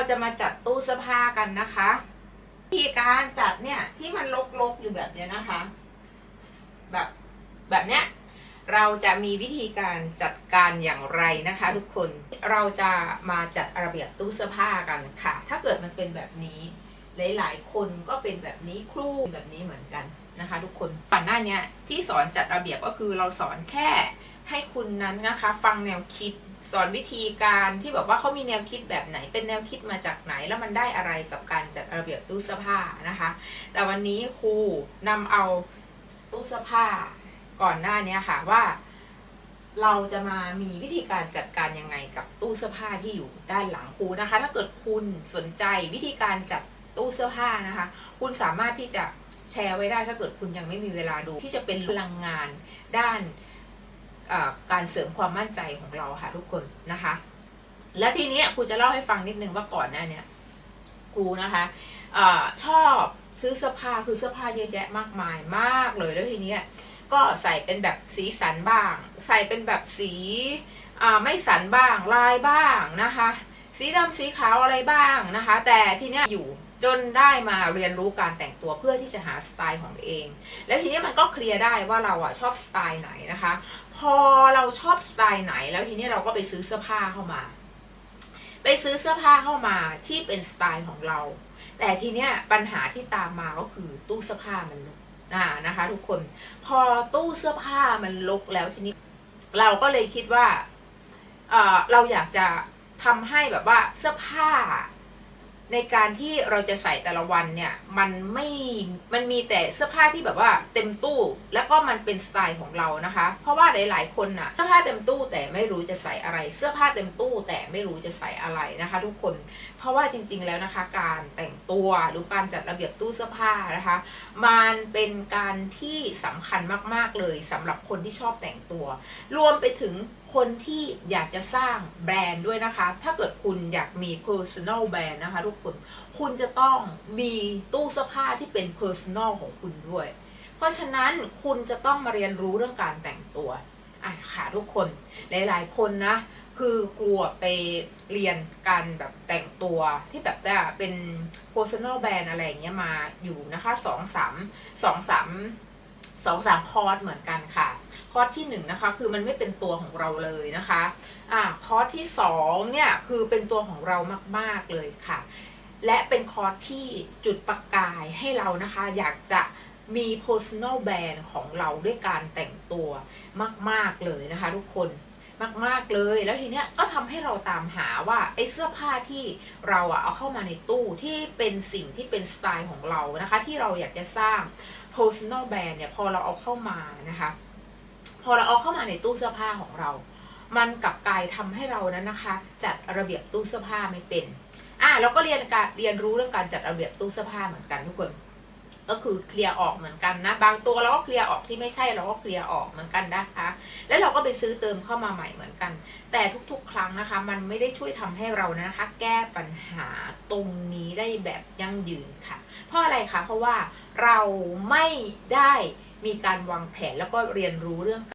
ราจะมาจัดตู้เสื้อผ้ากันนะคะวิธีการจัดเนี่ยที่มันลกๆอยู่แบบเนี้ยนะคะ แบบแบบเนี้ยเราจะมีวิธีการจัดการอย่างไรนะคะ ทุกคนเราจะมาจัดระเบียบตู้เสื้อผ้ากันค่ะ ถ้าเกิดมันเป็นแบบนี้หลายๆ คนก็เป็นแบบนี้ครูแบบนี้เหมือนกันนะคะ ทุกคนก่อนหน้านี้ที่สอนจัดระเบียบก็คือเราสอนแค่ให้คุณนั้นนะคะ ฟังแนวคิด สอนวิธีการที่แบบว่าเขามีแนวคิดแบบไหน เป็นแนวคิดมาจากไหน แล้วมันได้อะไรกับการจัดระเบียบตู้เสื้อผ้านะคะ แต่วันนี้ครูนำเอาตู้เสื้อผ้าก่อนหน้านี้ค่ะว่าเราจะมามีวิธีการจัดการยังไงกับตู้เสื้อผ้าที่อยู่ด้านหลังครูนะคะ ถ้าเกิดคุณสนใจวิธีการจัดตู้เสื้อผ้านะคะ คุณสามารถที่จะแชร์ไว้ได้ถ้าเกิดคุณยังไม่มีเวลาดู ที่จะเป็นพลังงานด้าน การเสริมความมั่นใจของเราค่ะทุกคนนะคะ แล้วทีนี้ครูจะเล่าให้ฟังนิดนึงว่าก่อนหน้าเนี้ยครูนะคะออชอบซื้อเสื้อผ้าคือเสื้อผ้าเยอะแยะมากมายมากเลยแล้วทีนี้ก็ใส่เป็นแบบสีสันบ้าง ใส่เป็นแบบสีไม่สันบ้างลายบ้างนะคะ สีดำสีขาวอะไรบ้างนะคะ แต่ทีเนี้ยอยู่ จนได้มาเรียนรู้การแต่งตัวเพื่อที่จะหาสไตล์ของเอง แล้วทีนี้มันก็เคลียร์ได้ว่าเราอะชอบสไตล์ไหนนะคะ พอเราชอบสไตล์ไหน แล้วทีนี้เราก็ไปซื้อเสื้อผ้าเข้ามา ไปซื้อเสื้อผ้าเข้ามาที่เป็นสไตล์ของเรา แต่ทีเนี้ยปัญหาที่ตามมาก็คือตู้เสื้อผ้ามันรกอ่านะคะ ทุกคนพอตู้เสื้อผ้ามันรกแล้วทีนี้ เราก็เลยคิดว่าเอ่อเราอยากจะทำให้แบบว่าเสื้อผ้า ในการที่เราจะใส่แต่ละวันเนี่ยมันไม่มันมีแต่เสื้อผ้าที่แบบว่าเต็มตู้ แล้วก็มันเป็นสไตล์ของเรานะคะ เพราะว่าหลาย ๆ คนน่ะเสื้อผ้าเต็มตู้แต่ไม่รู้จะใส่อะไร เสื้อผ้าเต็มตู้แต่ไม่รู้จะใส่อะไรนะคะ ทุกคน เพราะว่าจริง ๆ แล้วนะคะ การแต่งตัวหรือการจัดระเบียบตู้เสื้อผ้านะคะ มันเป็นการที่สำคัญมาก ๆ เลยสำหรับคนที่ชอบแต่งตัว รวมไปถึงคนที่อยากจะสร้างแบรนด์ด้วยนะคะ ถ้าเกิดคุณอยากมี personal brand นะคะทุกคนคุณจะต้องมีตู้เสื้อผ้าที่เป็น personal ของคุณด้วย เพราะฉะนั้นคุณจะต้องมาเรียนรู้เรื่องการแต่งตัวอะค่ะทุกคนหลาย ๆ คนนะ คือกลัวไปเรียนการแบบแต่งตัวที่แบบว่าเป็น personal brand อะไรอย่างเงี้ยมาอยู่นะคะสองสามสองสามสองสามคอร์สเหมือนกันค่ะ คอร์สที่หนึ่งนะคะคือมันไม่เป็นตัวของเราเลยนะคะอ่าคอร์สที่สองเนี่ยคือเป็นตัวของเรามาก ๆเลยค่ะ และเป็นคอร์สที่จุดประกายให้เรานะคะอยากจะมี personal brand ของเราด้วยการแต่งตัวมาก ๆ เลยนะคะทุกคนมาก ๆ เลยแล้วทีเนี้ยก็ทำให้เราตามหาว่าไอ้เสื้อผ้าที่เราอะเอาเข้ามาในตู้ที่เป็นสิ่งที่เป็นสไตล์ของเรานะคะ ที่เราอยากจะสร้าง personal brand เนี่ยพอเราเอาเข้ามานะคะ พอเราเอาเข้ามาในตู้เสื้อผ้าของเรา มันกลับกลายทำให้เรานั้นนะคะ จัดระเบียบตู้เสื้อผ้าไม่เป็นอะเราก็เรียนการเรียนรู้เรื่องการจัดระเบียบตู้เสื้อผ้าเหมือนกันทุกคนก็คือเคลียร์ออกเหมือนกันนะ บางตัวเราก็เคลียร์ออกที่ไม่ใช่เราก็เคลียร์ออกเหมือนกันนะคะ แล้วเราก็ไปซื้อเติมเข้ามาใหม่เหมือนกัน แต่ทุกๆ ครั้งนะคะ มันไม่ได้ช่วยทำให้เรานะคะ แก้ปัญหาตรงนี้ได้แบบยั่งยืนค่ะ เพราะอะไรคะเพราะว่าเราไม่ได้มีการวางแผนแล้วก็เรียนรู้เรื่อง